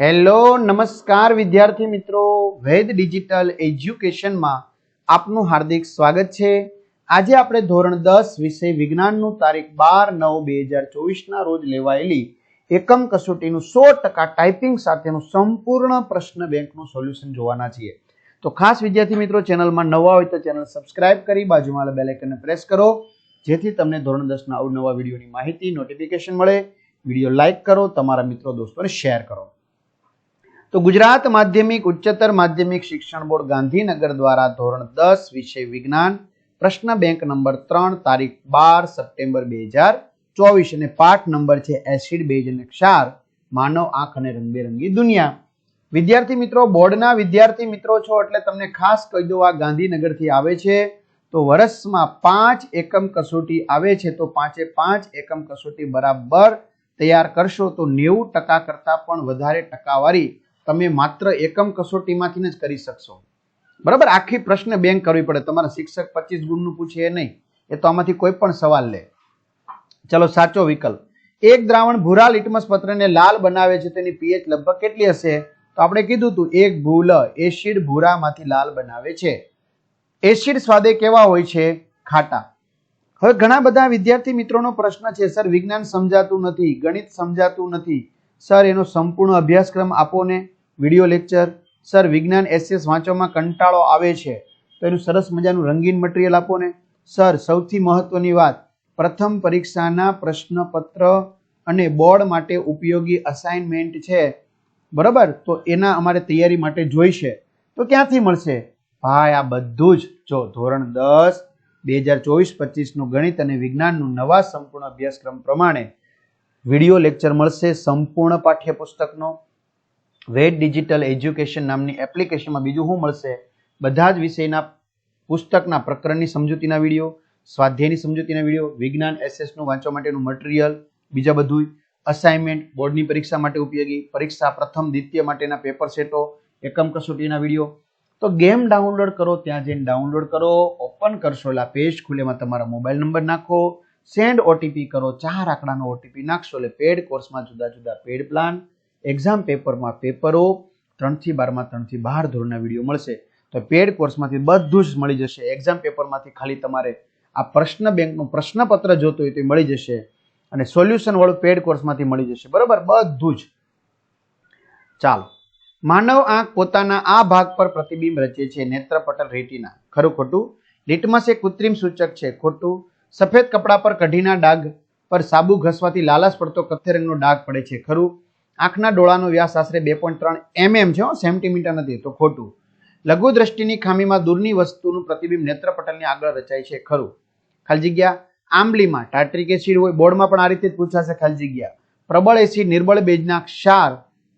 Hello, નમસ્કાર વિદ્યાર્થી મિત્રો. વેદ ડિજિટલ એજ્યુકેશનમાં આપનું હાર્દિક સ્વાગત છે. આજે આપણે ધોરણ દસ વિષય વિજ્ઞાનનું તારીખ બાર નવ બે હજાર ચોવીસના રોજ લેવાયેલી એકમ કસોટીનું સો ટકા ટાઈપિંગ સાથેનું સંપૂર્ણ પ્રશ્ન બેંકનું સોલ્યુશન જોવાના છીએ. તો ખાસ વિદ્યાર્થી મિત્રો, ચેનલમાં નવા હોય તો ચેનલ સબસ્ક્રાઇબ કરી, બાજુમાં બેલ આઇકનને પ્રેસ કરો. જેથી તમને ધોરણ દસના અવનવા વિડીયોની માહિતી નોટિફિકેશન મળે. વીડિયો લાઇક કરો, તમારા મિત્રો, દોસ્તોને શેર કરો. તો ગુજરાત માધ્યમિક, ઉચ્ચતર માધ્યમિક શિક્ષણ બોર્ડ ગાંધીનગર દ્વારા ધોરણ દસ વિષય વિજ્ઞાન, પ્રશ્ન બેંક નંબર ત્રણ, તારીખ બાર સપ્ટેમ્બર બે હજાર ચોવીસ અને પાઠ નંબર છે એસિડ બેઝ અને ક્ષાર, માનવ આંખ અને રંગબેરંગી દુનિયા. વિદ્યાર્થી મિત્રો, બોર્ડના વિદ્યાર્થી મિત્રો છો એટલે તમને ખાસ કહી દઉં, આ ગાંધીનગરથી આવે છે તો વર્ષમાં પાંચ એકમ કસોટી આવે છે તો પાંચે પાંચ એકમ કસોટી બરાબર તૈયાર કરશો તો નેવું ટકા કરતાં પણ વધારે ટકાવારી તમે માત્ર એકમ કસોટીમાંથી જ કરી શકશો. બરાબર? આખી પ્રશ્ન બેંક કરવી પડે. તમારા શિક્ષક પચીસ ગુણનું પૂછે એ નહીં. એ તો આમાંથી કોઈ પણ સવાલ લે. ચલો, સાચો વિકલ્પ. એક દ્રાવણ ભૂરા લિટમસ પત્રને લાલ બનાવે છે, તેની પીએચ લગભગ કેટલી હશે? તો આપણે કીધું હતું એક ભૂલ એસિડ ભૂરામાંથી લાલ બનાવે છે. એસિડ સ્વાદે કેવા હોય છે? ખાટા. હવે ઘણા બધા વિદ્યાર્થી મિત્રોનો પ્રશ્ન છે, સર, વિજ્ઞાન સમજાતું નથી, ગણિત સમજાતું નથી. સર, એનો સંપૂર્ણ અભ્યાસક્રમ આપો ને. Video lecture. સર, વિજ્ઞાન એસએસ વાંચવામાં કંટાળો આવે છે. તો એનું સરસ મજાનું રંગીન મટીરિયલ આપો ને. સર, સૌથી મહત્વની વાત, પ્રથમ પરીક્ષાના પ્રશ્નપત્ર અને બોર્ડ માટે ઉપયોગી અસાઇનમેન્ટ છે. બરાબર? તો એના અમારે તૈયારી માટે જોઈશે. તો ક્યાંથી મળશે? ભાઈ, આ બધું જ જો ધોરણ દસ બે હજાર ચોવીસ, પચીસનું ગણિત અને વિજ્ઞાનનું નવા સંપૂર્ણ અભ્યાસક્રમ પ્રમાણે વીડિયો લેક્ચર મળશે સંપૂર્ણ પાઠ્યપુસ્તકનો. વેદ ડિજિટલ એજ્યુકેશન નામની એપ્લિકેશનમાં બીજું શું મળશે? બધા જ વિષયના પુસ્તકના પ્રકરણની સમજૂતીના વીડિયો, સ્વાધ્યાયની સમજૂતીના વીડિયો, વિજ્ઞાન એસએસનું વાંચવા માટેનું મટીરિયલ, બીજા બધું અસાઇનમેન્ટ બોર્ડની પરીક્ષા માટે ઉપયોગી, પરીક્ષા પ્રથમ, દ્વિતીય માટેના પેપર સેટો, એકમ કસોટીના વીડિયો. તો ગેમ ડાઉનલોડ કરો, ત્યાં જઈને ડાઉનલોડ કરો, ઓપન કરશો એટલે પેજ ખુલેમાં તમારા મોબાઈલ નંબર નાખો, સેન્ડ ઓટીપી કરો, ચાર આંકડાનો ઓટીપી નાખશો, એટલે પેડ કોર્સમાં જુદા જુદા પેડ પ્લાન એક્ઝામ પેપરમાં પેપરો ત્રણથી બારમાં ત્રણથી બાર ધોરણના વીડિયો મળશે. તો પેડ કોર્સમાંથી બધું જ મળી જશે. એક્ઝામ પેપરમાંથી ખાલી તમારે આ પ્રશ્ન બેંકનું પ્રશ્નપત્ર જોતું હોય તો મળી જશે અને સોલ્યુશન વાળું પેડ કોર્સમાંથી મળી જશે. બરાબર? બધું જ. ચાલો. માનવ આંખ પોતાના આ ભાગ પર પ્રતિબિંબ રચે છે. નેત્રપટલ રેટીના. ખરું ખોટું? લિટમસ એક કૃત્રિમ સૂચક છે. ખોટું? સફેદ કપડા પર કઢીના ડાઘ પર સાબુ ઘસવાથી લાલાશ પડતો કથ્થે રંગનો ડાઘ પડે છે. ખરું? આંખના ડોળાનો વ્યાસ આશરે બે પોઈન્ટ ત્રણ એમએમ છે સેન્ટીમીટર નથી, તો ખોટું. લઘુ દ્રષ્ટિની ખામીમાં દૂરની વસ્તુનું પ્રતિબિંબ નેત્રપટલની આગળ રચાય છે, ખરું. ખાલી જગ્યા, આંબલીમાં ટાટ્રિક એસિડ હોય, બોર્ડમાં પણ આ રીતે જ પૂછાશે, ખાલી જગ્યા. પ્રબળ એસિડ, નિર્બળ બેજના ક્ષાર,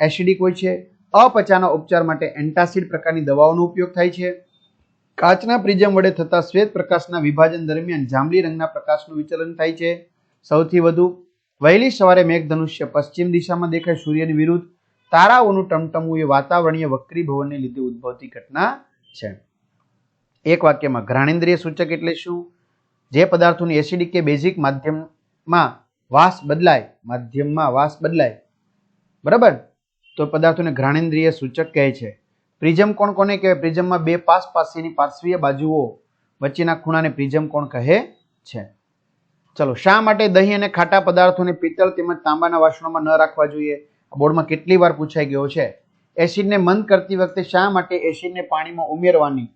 એસિડિક હોય છે. અપચાના ઉપચાર માટે એન્ટાસિડ પ્રકારની દવાઓનો ઉપયોગ થાય છે. કાચના પ્રિઝમ વડે થતા શ્વેત પ્રકાશના વિભાજન દરમિયાન જાંબલી રંગના પ્રકાશનું વિચલન થાય છે. સૌથી વધુ વહેલી સવારે મેઘધનુષ્ય પશ્ચિમ દિશામાં દેખાય સૂર્યની વિરુદ્ધ તારાઓનું ટમટમવું એ વાતાવરણીય વક્રીભવનને લીધે ઉદ્ભવતી ઘટના છે. એક વાક્યમાં, ઘ્રાણેન્દ્રિય સૂચક એટલે શું? જે પદાર્થોની એસિડિક કે બેઝિક માધ્યમમાં વાસ બદલાય, માધ્યમમાં વાસ બદલાય. બરાબર? તો પદાર્થોને ઘ્રાણેન્દ્રિય સૂચક કહે છે. પ્રિઝમ કોણ કોને કહેવાય? પ્રિઝમમાં બે પાસ પાસેની પાર્શ્વીય બાજુઓ વચ્ચેના ખૂણાને પ્રિઝમ કોણ કહે છે? ચલો, શા માટે દહીં અને ખાટા પદાર્થોને પિત્તળ તેમજ તાંબાના વાસણોમાં ન રાખવા જોઈએ? બોર્ડમાં કેટલી વાર પૂછાઈ ગયો છે. એસિડને મંદ કરતી વખતે શા માટે એસિડને પાણીમાં ઉમેરવાની?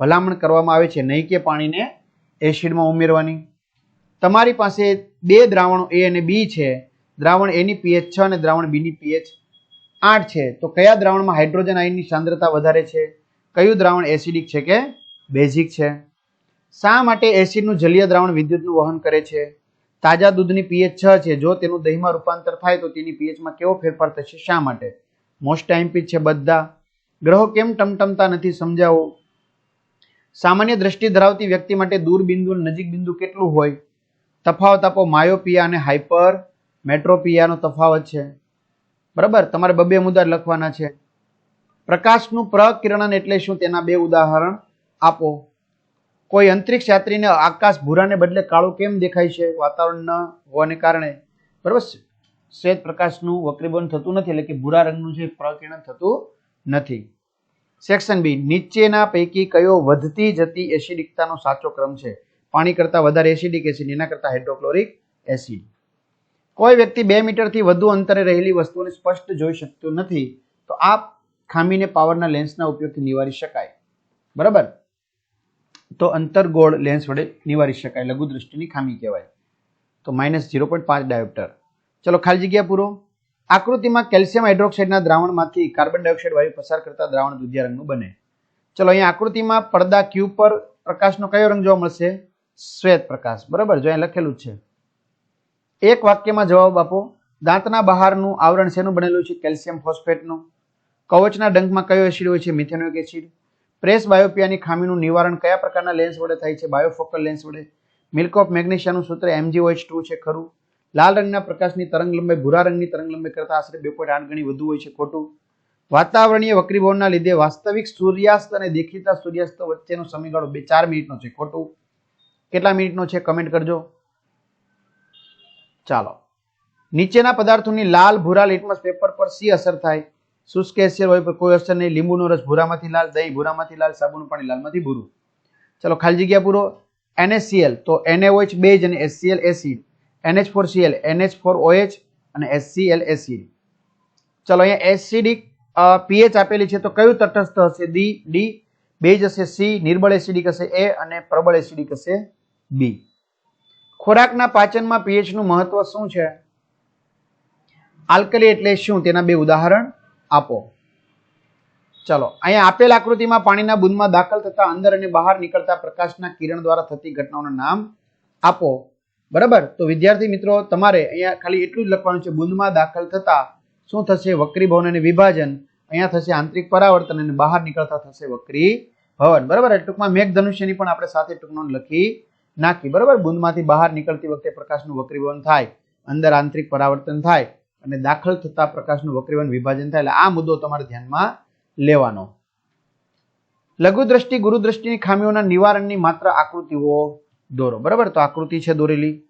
ભલામણ કરવામાં આવે છે નહીં કે પાણીને એસિડમાં ઉમેરવાની? તમારી પાસે બે દ્રાવણો એ અને બી છે. દ્રાવણ એની પીએચ છ અને દ્રાવણ બીની પીએચ આઠ છે. તો કયા દ્રાવણમાં હાઇડ્રોજન આયનની સાંદ્રતા વધારે છે? કયું દ્રાવણ એસિડિક છે કે બેઝિક છે? શા માટે એસિડનું જલીય દ્રાવણ વિદ્યુતનું વહન કરે છે? તાજા દૂધની પીએચ છ છે. જો તેનું દહીંમાં રૂપાંતર થાય તો તેની પીએચમાં કેવો ફેરફાર થશે? શા માટે? મોસ્ટ ટાઈમપીચ છે બધા. ગ્રહો કેમ ટમટમતા નથી સમજાવો? સામાન્ય દ્રષ્ટિ ધરાવતી વ્યક્તિ માટે દૂર બિંદુ નજીક બિંદુ કેટલું હોય? તફાવત આપો. માયોપિયા અને હાઇપર મેટ્રોપિયાનો તફાવત છે. બરાબર? તમારે બબે મુદ્દા લખવાના છે. પ્રકાશનું પ્રકિરણન એટલે શું? તેના બે ઉદાહરણ આપો. કોઈ અંતરિક્ષ યાત્રીને આકાશ ભૂરાને બદલે કાળું કેમ દેખાય છે? વાતાવરણ ન હોવાને કારણે. બરાબર શ્વેત પ્રકાશનું વક્રીભવન થતું નથી, એટલે કે ભૂરા રંગનું જે પ્રકિરણ થતું નથી. સેક્શન બી, નીચેના પૈકી કયો વધતી જતી એસિડિકતાનો સાચો ક્રમ છે? પાણી કરતાં વધારે એસિડિક એસિડ, એના કરતાં હાઇડ્રોક્લોરિક એસિડ. કોઈ વ્યક્તિ બે મીટરથી વધુ અંતરે રહેલી વસ્તુઓને સ્પષ્ટ જોઈ શકતો નથી, તો આ ખામીને પાવરના લેન્સના ઉપયોગથી નિવારી શકાય. બરાબર? તો અંતરગોળ લેન્સ વડે નિવારી શકાય લઘુ દૃષ્ટિની ખામી કહેવાય. તો માઇનસ ઝીરો પોઈન્ટ પાંચ ડાયોપ્ટર ચલો ખાલી જગ્યા પૂરો. આકૃતિમાં કેલ્શિયમ હાઇડ્રોક્સાઇડના દ્રાવણમાંથી કાર્બન ડાયોક્સાઇડ વાયુ પસાર કરતા દ્રાવણ દુધિયા રંગનું બને. ચલો અહીંયા આકૃતિમાં પડદા ક્યુ પર પ્રકાશનો કયો રંગ જોવા મળશે? શ્વેત પ્રકાશ. બરાબર, જો અહીંયા લખેલું છે. એક વાક્યમાં જવાબ આપો. દાંતના બહારનું આવરણ શેનું બનેલું છે? કેલ્શિયમ ફોસ્ફેટનું. કવચના ડંખમાં કયો એસિડ હોય છે? Methanoic acid. પ્રેસ બાયોપિયાની ખામીનું નિવારણ કયા પ્રકારના લેન્સ વડે થાય છે? બાયોફોકલ લેન્સ વડે. મિલ્ક ઓફ મેગ્નેશિયાનું સૂત્ર એમજીઓએચ ટુ છે, ખરું. લાલ રંગના પ્રકાશની તરંગલંબાઈ ભૂરા રંગની તરંગલંબાઈ કરતાં આશરે બે પોઈન્ટ આઠ ગણી વધુ હોય છે, ખોટું. વાતાવરણીય વક્રીભવનના લીધે વાસ્તવિક સૂર્યાસ્ત અને દેખીતા સૂર્યાસ્ત વચ્ચેનો સમયગાળો બે ચાર મિનિટનો છે, ખોટું. કેટલા મિનિટનો છે, કમેન્ટ કરજો. ચાલો. નીચેના પદાર્થોની લાલ ભૂરા લિટમસ પેપર પર સી અસર થાય? શુષ્ક એસિડ હોય કોઈ અસર નહીં. લીંબુનો રસ ભૂરામાંથી લાલ, દહીં ભૂરામાંથી લાલ, સાબુનું પાણી લાલમાંથી ભૂરું. ચલો, ખાલી જગ્યા પૂરો. NaCl તો એનએઓએચ બેઝ અને એસસીએલ એસિડ NH4Cl NH4OH અને એસસીએલ એસિડ ચલો, અહીંયા એસિડિક પીએચ આપેલી છે. તો કયું તટસ્થ હશે? ડી ડી બેઝ હશે સી નિર્બળ એસિડિક હશે એ અને પ્રબળ એસિડિક હશે બી ખોરાકના પાચનમાં પીએચનું મહત્વ શું છે? આલ્કલી એટલે શું? તેના બે ઉદાહરણ. આપો. ચલો, અહીંયા આપેલ આકૃતિમાં પાણીના બુંદમાં દાખલ થતા અંદર અને બહાર નીકળતા પ્રકાશના કિરણ દ્વારા થતી ઘટનાઓનું નામ આપો. બરાબર? તો વિદ્યાર્થી મિત્રો, તમારે અહીંયા ખાલી એટલું જ લખવાનું છે, બુંદમાં દાખલ થતા શું થશે? વક્રીભવન અને વિભાજન. અહીંયા થશે આંતરિક પરાવર્તન અને બહાર નીકળતા થશે વક્રી ભવન. બરાબર? ટૂંકમાં મેઘધનુષ્યની પણ આપણે સાથે ટૂંકમાં લખી નાખી. બરાબર? બુંદમાંથી બહાર નીકળતી વખતે પ્રકાશનું વક્રીભવન થાય. અંદર આંતરિક પરાવર્તન થાય. અને દાખલ થતા પ્રકાશનું વક્રીવન વિભાજન થાય એટલે આ મુદ્દો તમારે ધ્યાનમાં લેવાનો. લઘુદ્રષ્ટિ, ગુરુદ્રષ્ટિની ખામીઓના નિવારણની માત્ર આકૃતિઓ દોરો. બરાબર? તો આકૃતિ છે દોરેલી.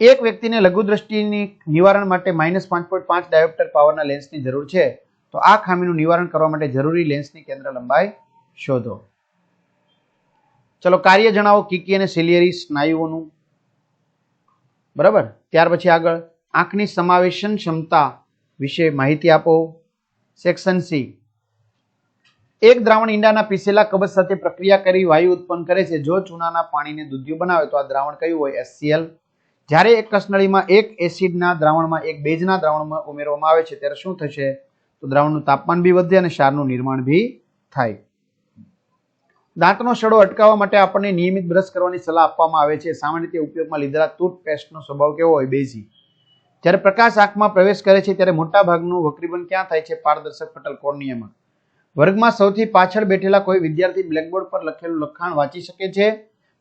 એક વ્યક્તિને લઘુદ્રષ્ટિની નિવારણ માટે માઇનસ પાંચ પોઈન્ટ પાંચ ડાયોપ્ટર પાવરના લેન્સની જરૂર છે, તો આ ખામીનું નિવારણ કરવા માટે જરૂરી લેન્સની કેન્દ્ર લંબાઈ શોધો. ચલો કાર્ય જણાવો કિકી અને સિલિયરી સ્નાયુઓનું. બરાબર? ત્યાર પછી આગળ. આંખની સમાવેશન ક્ષમતા વિશે માહિતી આપો. સેક્શન સી એક દ્રાવણ ઈંડાના પીસેલા કબજ સાથે પ્રક્રિયા કરી વાયુ ઉત્પન્ન કરે છે. જો ચૂનાના પાણીને દૂધિયું બનાવે તો આ દ્રાવણ કયું હોય? એસસીએલ જ્યારે એક કસનળીમાં એક એસિડના દ્રાવણમાં એક બેઝના દ્રાવણમાં ઉમેરવામાં આવે છે, ત્યારે શું થશે? તો દ્રાવણનું તાપમાન બી વધે અને ક્ષારનું નિર્માણ બી થાય. દાંતનો સડો અટકાવવા માટે આપણને નિયમિત બ્રશ કરવાની સલાહ આપવામાં આવે છે. સામાન્ય રીતે ઉપયોગમાં લીધેલા ટૂથપેસ્ટનો સ્વભાવ કેવો હોય? બેઝી. જ્યારે પ્રકાશ આંખમાં પ્રવેશ કરે છે ત્યારે મોટા ભાગનું વક્રીબન ક્યાં થાય છે? પારદર્શક પટલ કોર્નિયામાં. વર્ગમાં સૌથી પાછળ બેઠેલા કોઈ વિદ્યાર્થી બ્લેકબોર્ડ પર લખેલું લખાણ વાંચી શકે છે,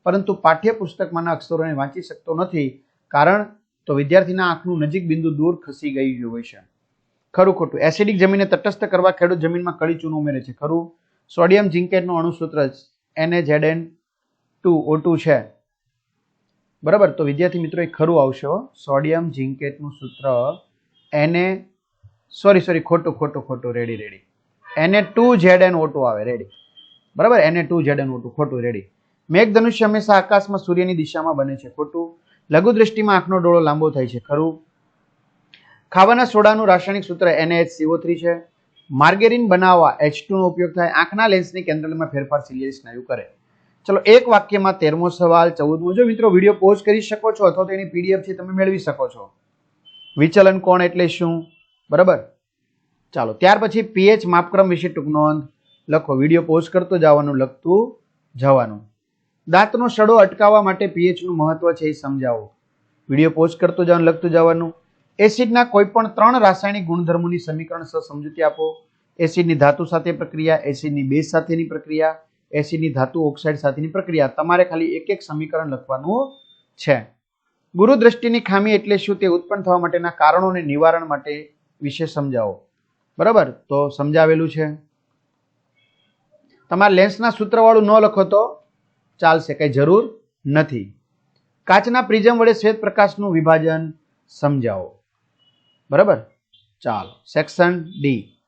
પરંતુ પાઠ્યપુસ્તકમાંના અક્ષરોને વાંચી શકતો નથી, કારણ તો વિદ્યાર્થીના આંખનું નજીક બિંદુ દૂર ખસી ગયું હોય છે. ખરું ખોટું. એસિડિક જમીનને તટસ્થ કરવા ખેડૂત જમીનમાં કળી ચૂનો ઉમેરે છે. ખરું. સોડિયમ જિંકેટનું અણુસૂત્ર NaZN ટુ ઓ ટુ છે. બરાબર? તો વિદ્યાર્થી મિત્રો એ ખરું આવશે સોડિયમ ઝિંકેટનું સૂત્ર એને સોરી સોરી ખોટું ખોટું ખોટું રેડી રેડી એને two Z N O two આવે રેડી બરાબર? એને two Z N O two ખોટું રેડી મેઘધનુષ્ય હંમેશા આકાશમાં સૂર્યની દિશામાં બને છે, ખોટું. લઘુ દ્રષ્ટિમાં આંખનો ડોળો લાંબો થાય છે, ખરું. ખાવાના સોડાનું રાસાયણિક સૂત્ર એનએચ સીઓ થ્રી છે. માર્ગેરિન બનાવવા H2 નો ઉપયોગ થાય. આંખના લેન્સની કેન્દ્રમાં ફેરફાર સિલિયરી સ્નાયુ કરે. ચલો, એક વાક્યમાં તેરમો સવાલ, ચૌદમો. જો મિત્રો વીડિયો પોઝ કરી શકો છો અથવા તો એની પીડીએફ છે તમે મેળવી શકો છો. વિચલન કોણ એટલે શું? બરાબર? ચાલો, ત્યાર પછી પીએચ માપક્રમ વિશે ટૂંક નોંધ. લખો, વીડિયો પોઝ કરતો જવાનું, લખતું જવાનું. દાંતનો સડો અટકાવવા માટે પીએચનું મહત્વ છે એ સમજાવો. વીડિયો પોઝ કરતો જવાનું, લખતું જવાનું. એસિડના કોઈપણ ત્રણ રાસાયણિક ગુણધર્મોની સમીકરણ સહ સમજૂતી આપો. એસિડની ધાતુ સાથે પ્રક્રિયા, એસિડની બેઝ સાથેની પ્રક્રિયા એસિડની ધાતુ ઓક્સાઇડ સાથેની પ્રક્રિયા. તમારે ખાલી એક એક સમીકરણ લખવાનું છે. ગુરુદ્રષ્ટિની ખામી એટલે શું તે ઉત્પન્ન થવા માટેના કારણોને નિવારણ માટે વિશે સમજાવો. બરાબર? તો સમજાવેલું છે. તમારે લેન્સના સૂત્રવાળું ન લખો તો ચાલશે, કંઈ જરૂર નથી. કાચના પ્રિઝમ વડે શ્વેત પ્રકાશનું વિભાજન સમજાવો. બરાબર? ચાલો. Section D.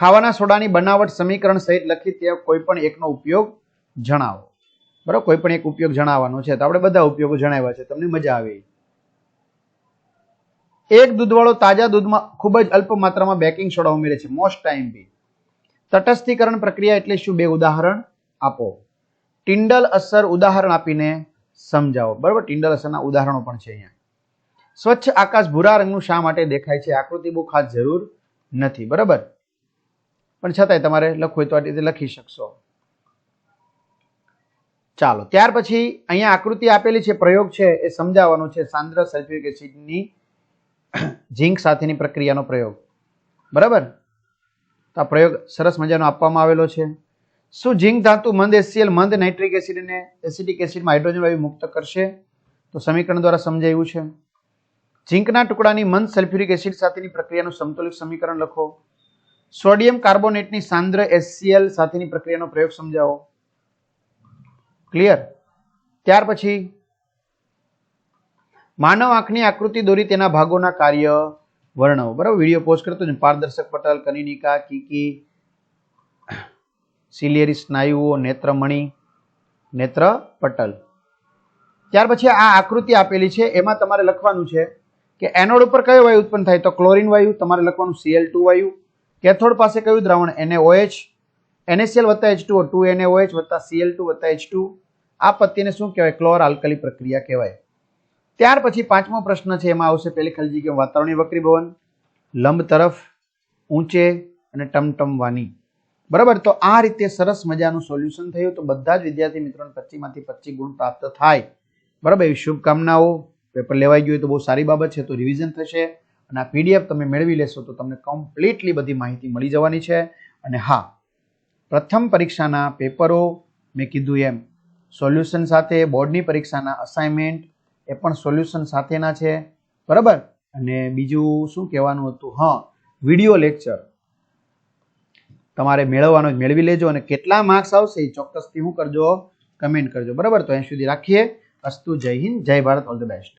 ખાવાના સોડાની બનાવટ સમીકરણ સહિત લખી તે કોઈ પણ એકનો ઉપયોગ જણાવો. બરાબર? કોઈ પણ એક ઉપયોગ જણાવવાનો છે. તો આપણે બધા ઉપયોગો જણાવ્યા છે. તમને મજા આવે. એક દૂધવાળો તાજા દૂધમાં ખૂબ જ અલ્પ માત્રામાં બેકિંગ સોડા ઉમેરે છે. મોસ્ટ ટાઈમ બી. તટસ્થીકરણ પ્રક્રિયા એટલે શું? બે ઉદાહરણ આપો. ટિંડલ અસર ઉદાહરણ આપીને સમજાવો. બરાબર? ટિંડલ અસરના ઉદાહરણો પણ છે અહીંયા. સ્વચ્છ આકાશ ભૂરા રંગનું શા માટે દેખાય છે? આકૃતિ બહુ ખાસ જરૂર નથી. બરાબર? પણ છતાંય તમારે લખવું હોય તો આ રીતે લખી શકશો. ચાલો, ત્યાર પછી અહીંયા આકૃતિ આપેલી છે, પ્રયોગ છે, એ સમજાવવાનો છે સાંદ્ર સલ્ફ્યુરિક એસિડની ઝીંક સાથેની પ્રક્રિયાનો પ્રયોગ. બરાબર? તો આ પ્રયોગ સરસ મજાનો આપવામાં આવેલો છે. શું ઝીંક ધાતુ મંદ એસીએલ મંદ નાઇટ્રિક એસિડ અને એસિટિક એસિડમાં હાઇડ્રોજન વાયુ મુક્ત કરશે? તો સમીકરણ દ્વારા સમજાયું છે. ઝીંકના ટુકડાની મંદ સલ્ફ્યુરિક એસિડ સાથેની પ્રક્રિયાનું સમતુલિત સમીકરણ લખો. સોડિયમ કાર્બોનેટની સાંદ્ર એસસીએલ સાથેની પ્રક્રિયાનો પ્રયોગ સમજાવો. ક્લિયર ત્યાર પછી, માનવ આંખની આકૃતિ દોરી તેના ભાગોના કાર્ય વર્ણવો. બરાબર? વીડિયો પોસ્ટ કરતો ને પારદર્શક પટલ, કનિનિકા, કીકી સિલિયરી સ્નાયુઓ, નેત્રમણી નેત્ર પટલ ત્યાર પછી આ આકૃતિ આપેલી છે. એમાં તમારે લખવાનું છે કે એનોડ ઉપર કયો વાયુ ઉત્પન્ન થાય? તો ક્લોરીન વાયુ, તમારે લખવાનું સીએલ ટુ વાયુ. કેથોડ પાસે કયું દ્રાવણ? એનએઓએચ એનએસીએલ વત્તા એચ ટુ ટુ એનએઓએચ વત્તા સીએલ ટુ વત્તા એચ ટુ આ પત્તીને શું કહેવાય? ક્લોર આલ્કલી પ્રક્રિયા કહેવાય. ત્યાર પછી પાંચમો પ્રશ્ન છે, એમાં આવશે પહેલી ખાલી જગ્યા વાતાવરણીય વક્રીભવન, લંબ તરફ, ઊંચે અને ટમટમવાની. બરાબર? તો આ રીતે સરસ મજાનું સોલ્યુશન થયું તો બધા જ વિદ્યાર્થી મિત્રોને પચીમાંથી પચીસ ગુણ પ્રાપ્ત થાય. બરાબર? એવી શુભકામનાઓ. પેપર લેવાઈ ગયું તો બહુ સારી બાબત છે, તો રિવિઝન થશે. અને આ પીડીએફ તમે મેળવી લેશો તો તમને કમ્પ્લીટલી બધી માહિતી મળી જવાની છે. અને હા, પ્રથમ પરીક્ષાના પેપરો મેં કીધું એમ. સોલ્યુશન સાથે, બોર્ડની પરીક્ષાના અસાઇનમેન્ટ એ પણ સોલ્યુશન સાથેના છે. બરાબર? અને બીજું શું કહેવાનું હતું? હા વીડિયો લેક્ચર તમારે મેળવવાનો જ મેળવી લેજો અને કેટલા માર્ક્સ આવશે એ ચોક્કસથી હું કરજો કમેન્ટ કરજો. બરાબર? તો અહીં સુધી રાખીએ. અસ્તુ જય હિન્દ, જય ભારત ઓલ ધ બેસ્ટ